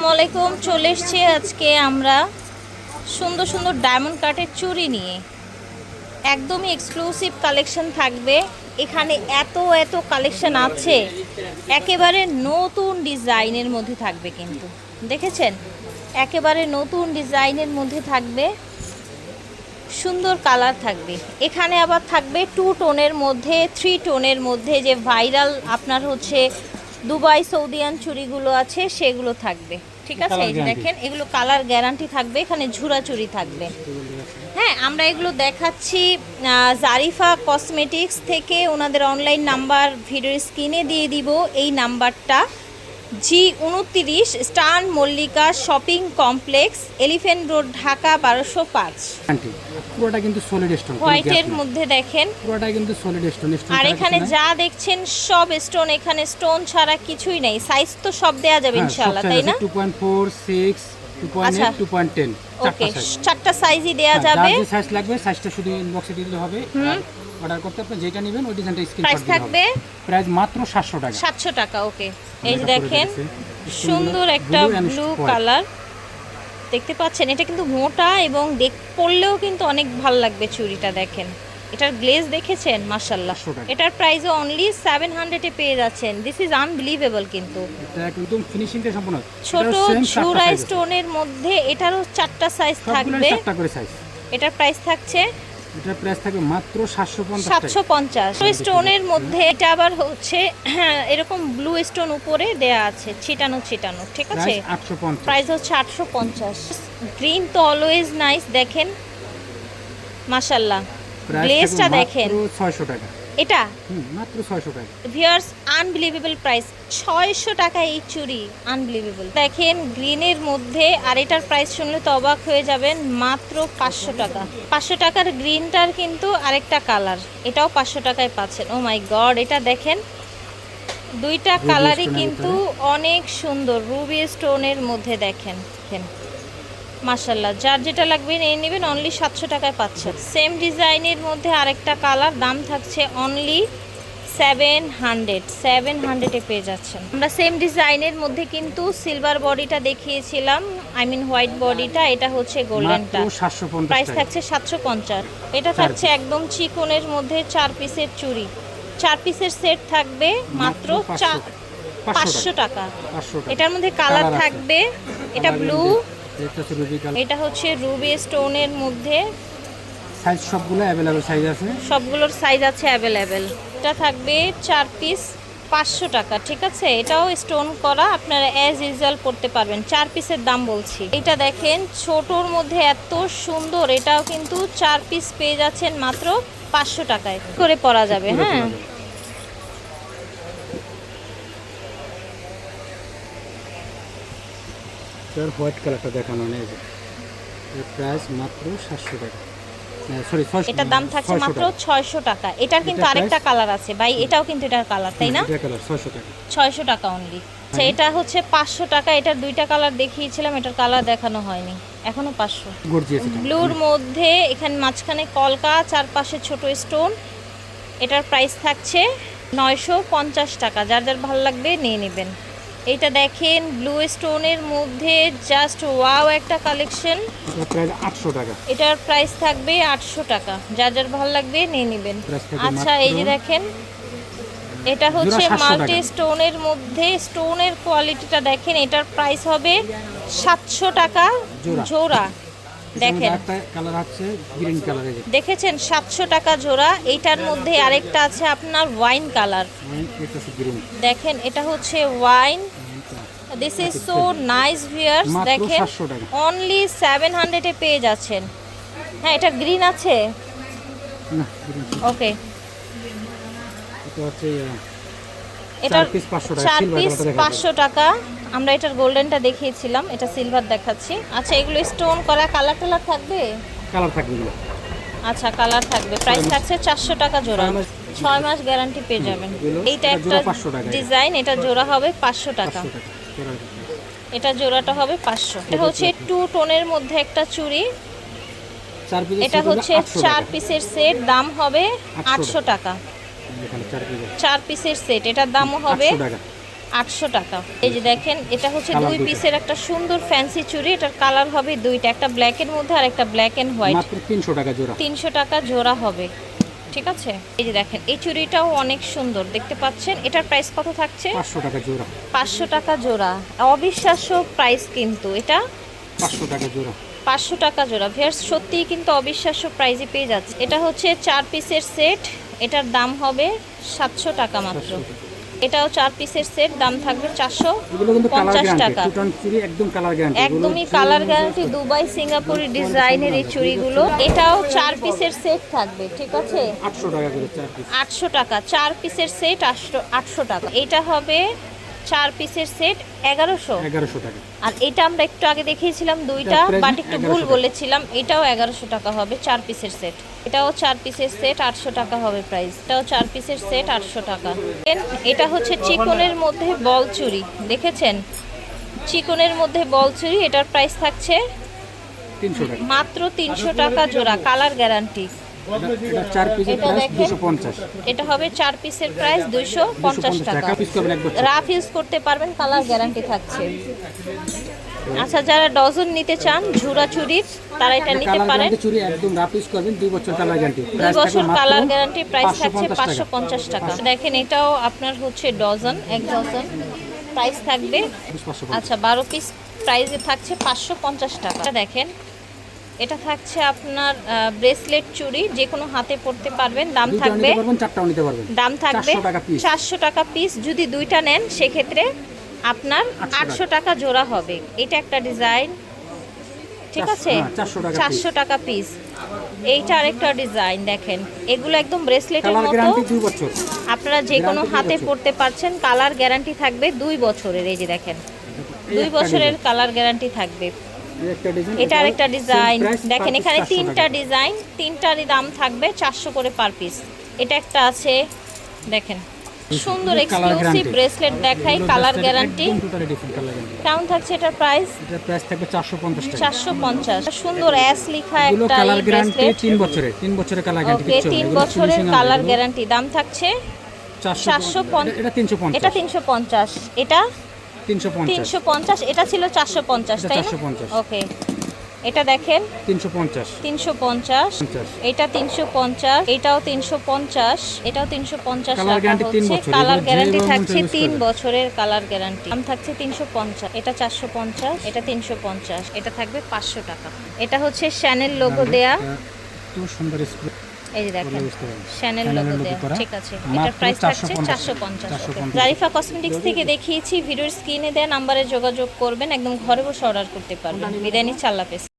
আসসালামু আলাইকুম, চলে এসছি আজকে আমরা সুন্দর সুন্দর ডায়মন্ড কাটের চুড়ি নিয়ে। একদমই এক্সক্লুসিভ কালেকশন থাকবে। এখানে এত এত কালেকশন আছে। একেবারে নতুন ডিজাইনের মধ্যে থাকবে কিন্তু। দেখেছেন? একেবারে নতুন ডিজাইনের মধ্যে থাকবে। সুন্দর কালার থাকবে। এখানে আবার থাকবে টু টোনের মধ্যে থ্রি টোনের মধ্যে যে ভাইরাল আপনার হচ্ছে দুবাই সৌদিয়ান চুড়িগুলো আছে, সেগুলো থাকবে। ঠিক আছে এই দেখেন এগুলো কালার গ্যারান্টি থাকবে এখানে ঝুরাচুরি থাকবে। হ্যাঁ আমরা এগুলো দেখাচ্ছি জারিফা কসমেটিক্স থেকে ওনাদের অনলাইন নাম্বার ভিডিওর স্ক্রিনে দিয়ে দিব এই নাম্বারটা জি উনত্রিশ স্টান Mallika shopping complex elephant road Dhaka বারোশো পাঁচ। পুরোটা কিন্তু সলিড স্টোন হোয়াইটের মধ্যে দেখেন। পুরোটা কিন্তু সলিড স্টোন স্টোন আর এখানে যা দেখছেন সব স্টোন এখানে স্টোন ছাড়া কিছুই নেই। সাইজ তো সব দেয়া যাবে হ্যাঁ, ইনশাআল্লাহ তাই না? Two point four six two point আচ্ছা। Eight two point ten okay চারটা সাইজই দেয়া হ্যাঁ, যাবে। যে সাইজ লাগবে সাইজটা শুধু ইনবক্সে দিলে হবে। অর্ডার করতে আপনি যেটা নেবেন ওই ডিজাইনটা স্ক্রিন প্রাইস থাকবে? প্রাইস মাত্র সাতশো টাকা। সাতশো টাকা ওকে এই যে দেখেন সুন্দর একটা ব্লু কালার দেখতে পাচ্ছেন এটা কিন্তু মোটা এবং দেখ পড়লেও কিন্তু অনেক ভালো লাগবে চুড়িটা দেখেন। এটার গ্লেজ দেখেছেন? মাশাল্লাহ এটার প্রাইস অনলি সেভেন হান্ড্রেডে পেয়ে যাচ্ছেন। দিস ইজ আনবিলিভেবল কিন্তু। এটা একদম ফিনিশিংটা সম্পূর্ণ। ছোট ঝুরা স্টোনের মধ্যে এটারও চারটা সাইজ থাকবে। চারটা করে সাইজ এটার প্রাইস থাকছে এটার প্রাইস থাকবে মাত্র সাতশো পঞ্চাশ সাতশো পঞ্চাশ। স্টোনের মধ্যে এটা আবার হচ্ছে এরকম ব্লু স্টোন উপরে দেয়া আছে ছিটানো ছিটানো ঠিক আছে? প্রাইস হচ্ছে আটশো পঞ্চাশ। গ্রিন তো অলওয়েজ নাইস দেখেন। মাশাল্লাহ গ্লেজটা দেখেন। ছয়শো টাকা। এটা? মাত্র ছয়শো টাকা। ভিয়ার্স আনবিলিভেবল প্রাইস ছয়শো টাকা এই চুড়ি আনবিলিভেবল দেখেন গ্রিনের মধ্যে আর এটার প্রাইস শুনলে তো অবাক হয়ে যাবেন মাত্র পাঁচশো টাকা। পাঁচশো টাকার গ্রিনটার কিন্তু আরেকটা কালার এটাও পাঁচশো টাকায় পাচ্ছেন। ও মাই গড এটা দেখেন দুইটা কালারই কিন্তু অনেক সুন্দর রুবি স্টোনের মধ্যে দেখেন দেখেন। মাশাল্লাহ যার যেটা লাগবে নিয়ে নেবেন অনলি সাতশো টাকায় পাচ্ছেন। সেম ডিজাইনের মধ্যে আরেকটা কালার দাম থাকছে অনলি সেভেন হান্ড্রেড সেভেন হান্ড্রেডে পেয়ে যাচ্ছেন। আমরা সেম ডিজাইনের মধ্যে কিন্তু সিলভার বডিটা দেখিয়েছিলাম আই মিন হোয়াইট বডিটা এটা হচ্ছে গোল্ডেনটা প্রাইস থাকছে সাতশো পঞ্চাশ। এটা থাকছে একদম চিকনের মধ্যে চার পিসের চুড়ি। চার পিসের সেট থাকবে মাত্র চার পাঁচশো টাকা। এটার মধ্যে কালার থাকবে এটা ব্লু এটা হচ্ছে রুবি স্টোনের মধ্যে। সাইজ সবগুলো অ্যাভেলেবেল সাইজ আছে। সবগুলোর সাইজ আছে অ্যাভেলেবেল এটা থাকবে চার পিস পাঁচশো টাকা ঠিক আছে? এটাও স্টোন করা আপনারা অ্যাজ ইউজুয়াল করতে পারবেন। চার পিসের দাম বলছি। এটা দেখেন ছোটোর মধ্যে এত সুন্দর এটাও কিন্তু চার পিস পেয়ে যাচ্ছেন মাত্র পাঁচশো টাকায়। করে পরা যাবে হ্যাঁ পরা যাবে। এটার হোয়াইট কালারটা দেখানো নেই। যে এর প্রাইস মাত্র সাতশো টাকা। সরি এটার দাম থাকছে মাত্র ছয়শো টাকা। এটার কিন্তু আরেকটা কালার আছে। ভাই এটাও কিন্তু এটার কালার তাই না? এটা কালার ছয়শো টাকা। অনলি আচ্ছা হ্যাঁ। এটা হচ্ছে পাঁচশো টাকা। এটার দুইটা কালার দেখিয়েছিলাম এটার কালার দেখানো হয়নি। এখনও পাঁচশো। এটা ব্লুর মধ্যে এখানে মাঝখানে কলকা চারপাশে ছোট স্টোন। এটার প্রাইস থাকছে নয়শো পঞ্চাশ টাকা। যার যার ভালো লাগবে নিয়ে নেবেন। এইটা দেখেন ব্লু স্টোনের মধ্যে জাস্ট ওয়াও একটা কালেকশন আটশো টাকা। এটার প্রাইস থাকবে আটশো টাকা। যা যার ভালো লাগবে নিয়ে নেবেন। আচ্ছা এই যে দেখেন এটা হচ্ছে মাল্টি স্টোনের মধ্যে স্টোনের কোয়ালিটিটা দেখেন এটার প্রাইস হবে সাতশো টাকা জোড়া। দেখেন। কালার আছে গ্রিন কালারের দেখেছেন সাতশো টাকা জোড়া। এইটার মধ্যে আরেকটা আছে আপনার ওয়াইন কালার দেখেন এটা হচ্ছে wine this is so nice viewers দেখেন অনলি সেভেন হান্ড্রেডে পেয়ে যাচ্ছেন। হ্যাঁ এটা গ্রিন আছে? ওকে এটা হচ্ছে আহ, এটার piece 500 টাকা, চার পিস পাঁচশো টাকা। আমরা এটার গোল্ডেনটা দেখিয়েছিলাম এটা সিলভার দেখাচ্ছি। আচ্ছা এগুলো স্টোন করা কালার টালার থাকবে? কালার থাকবে আচ্ছা কালার থাকবে। প্রাইস থাকছে চারশো টাকা জোড়া। ছয় মাস- গ্যারান্টি পেয়ে যাবেন। এইটা একটা জোড়া 500 টাকা। এটা। ডিজাইন এটা জোড়া হবে পাঁচশো টাকা। এটা জোড়াটা হবে পাঁচশো। এটা হচ্ছে টু টোনের মধ্যে একটা চুড়ি। এটা হচ্ছে চার পিসের সেট দাম হবে আটশো টাকা। চার পিসের সেট এটার দামও হবে আটশো টাকা। এই যে দেখেন এটা হচ্ছে দুই পিসের একটা সুন্দর ফ্যান্সি চুড়ি এটার কালার হবে দুইটা একটা ব্ল্যাকের মধ্যে আর একটা ব্ল্যাক অ্যান্ড হোয়াইট তিনশো টাকা জোড়া। তিনশো টাকা জোড়া হবে ঠিক আছে? এই যে দেখেন এই চুড়িটাও অনেক সুন্দর দেখতে পাচ্ছেন? এটার প্রাইস কত থাকছে? পাঁচশো টাকা জোড়া। পাঁচশো টাকা জোড়া। অবিশ্বাস্য প্রাইস কিন্তু এটা। পাঁচশো টাকা জোড়া। পাঁচশো টাকা জোড়া। ভিয়ার্স সত্যিই কিন্তু অবিশ্বাস্য প্রাইজে পেয়ে যাচ্ছে। এটা হচ্ছে চার পিসের সেট এটার দাম হবে সাতশো টাকা মাত্র। এটাও চার পিসের সেট দাম থাকবে চারশো পঞ্চাশ টাকা। একদমই কালার গ্যারান্টি দুবাই সিঙ্গাপুরি ডিজাইনের এই চুড়িগুলো। এটাও চার পিসের সেট থাকবে ঠিক আছে? আটশো টাকা চার আটশো টাকা চার পিসের সেট আটশো আটশো টাকা। এটা হবে চার পিসের সেট এগারোশো। এগারোশো টাকা। আর এটা আমরা একটু আগে দেখিয়েছিলাম দুইটা বাট একটু ভুল বলেছিলাম এটাও এগারোশো টাকা হবে চার পিসের সেট। এটাও চার পিসের সেট আটশো টাকা হবে প্রাইস এটাও চার পিসের সেট আটশো টাকা। এটা হচ্ছে চিকনের মধ্যে বল চুরি দেখেছেন? চিকনের মধ্যে বল চুরি এটার প্রাইস থাকছে মাত্র তিনশো টাকা জোড়া কালার গ্যারান্টি এটা- চার পিসের প্রাইস হবে চার পিসের প্রাইস দুইশো দুশো পঞ্চাশ পঞ্চাশ টাকা। টাকা। পিস করবেন এক বছর। রাফ ইউজ করতে পারবেন কালার গ্যারান্টি থাকছে। আচ্ছা যারা ডজন নিতে চান ঝুরা চুরির তারা এটা নিতে পারেন। চুরি একদম রাফ ইউজ করবেন দুই বছর কালার গ্যারান্টি দুই বছর কালার গ্যারান্টি প্রাইস থাকছে পাঁচশো পঞ্চাশ টাকা। দেখেন এটাও আপনার হচ্ছে ডজন এক ডজন প্রাইস থাকবে। আচ্ছা বারো পিস প্রাইসে থাকছে পাঁচশো পঞ্চাশ টাকা। দেখেন এটা থাকছে আপনার ব্রেসলেট চুড়ি যে কোনো হাতে পরতে পারবেন দাম থাকবে দাম থাকবে 400 টাকা piece। চারশো টাকা পিস যদি দুইটা নেন সেক্ষেত্রে আপনার আটশো টাকা। জোড়া হবে। এটা একটা ডিজাইন ঠিক আছে? হ্যাঁ, 400 টাকা চারশো টাকা পিস এইটা আরেকটা ডিজাইন দেখেন। এগুলো একদম ব্রেসলেটের মতো। আপনারা যে কোনো হাতে। পড়তে পারছেন কালার গ্যারান্টি থাকবে দুই বছরের। এই যে দেখেন দুই বছরের কালার গ্যারান্টি থাকবে। এটা আরেকটা ডিজাইন দেখেন এখানে তিনটা ডিজাইন তিনটারই দাম থাকবে চারশো করে পার পিস এটা একটা আছে দেখেন সুন্দর এক্সক্লুসিভ ব্রেসলেট দেখাই কালার গ্যারান্টি। কেমন থাকছে এটার প্রাইস এটার প্রাইস থাকবে টাকা। সুন্দর অ্যাস লেখা একটা কালার গ্যারান্টি বছরের তিন বছরের কালার গ্যারান্টি ওকে তিন বছরের কালার গ্যারান্টি দাম থাকছে চারশো পঞ্চ- এটা তিনশো এটা পঞ্চাশ তিনশো পঞ্চাশ। এটা তিনশো পঞ্চাশ। এটা ছিল চারশো পঞ্চাশ তাই না? ওকে এটা দেখেন। তিনশো পঞ্চাশ। তিনশো পঞ্চাশ এটা তিনশো পঞ্চাশ এটাও তিনশো পঞ্চাশ এটাও তিনশো পঞ্চাশ কালার গ্যারান্টি থাকছে তিন বছরের কালার গ্যারান্টি দাম থাকছে তিনশো পঞ্চাশ এটা চারশো পঞ্চাশ এটা তিনশো পঞ্চাশ এটা থাকবে পাঁচশো টাকা। এটা হচ্ছে শ্যানেল লোগো দেয়া। সুন্দর এই যে দেখেন। শ্যানেল লোগো ঠিক আছে মাত্র এটার প্রাইস থাকছে চারশো পঞ্চাশ। 450 জারিফা কসমেটিক্স থেকে দেখিয়েছি ভিডিওর স্ক্রিনে দেয় নাম্বারে যোগাযোগ করবেন একদম ঘরে বসে অর্ডার করতে পারবেন। বিদায় নিচ্ছে আল্লাহ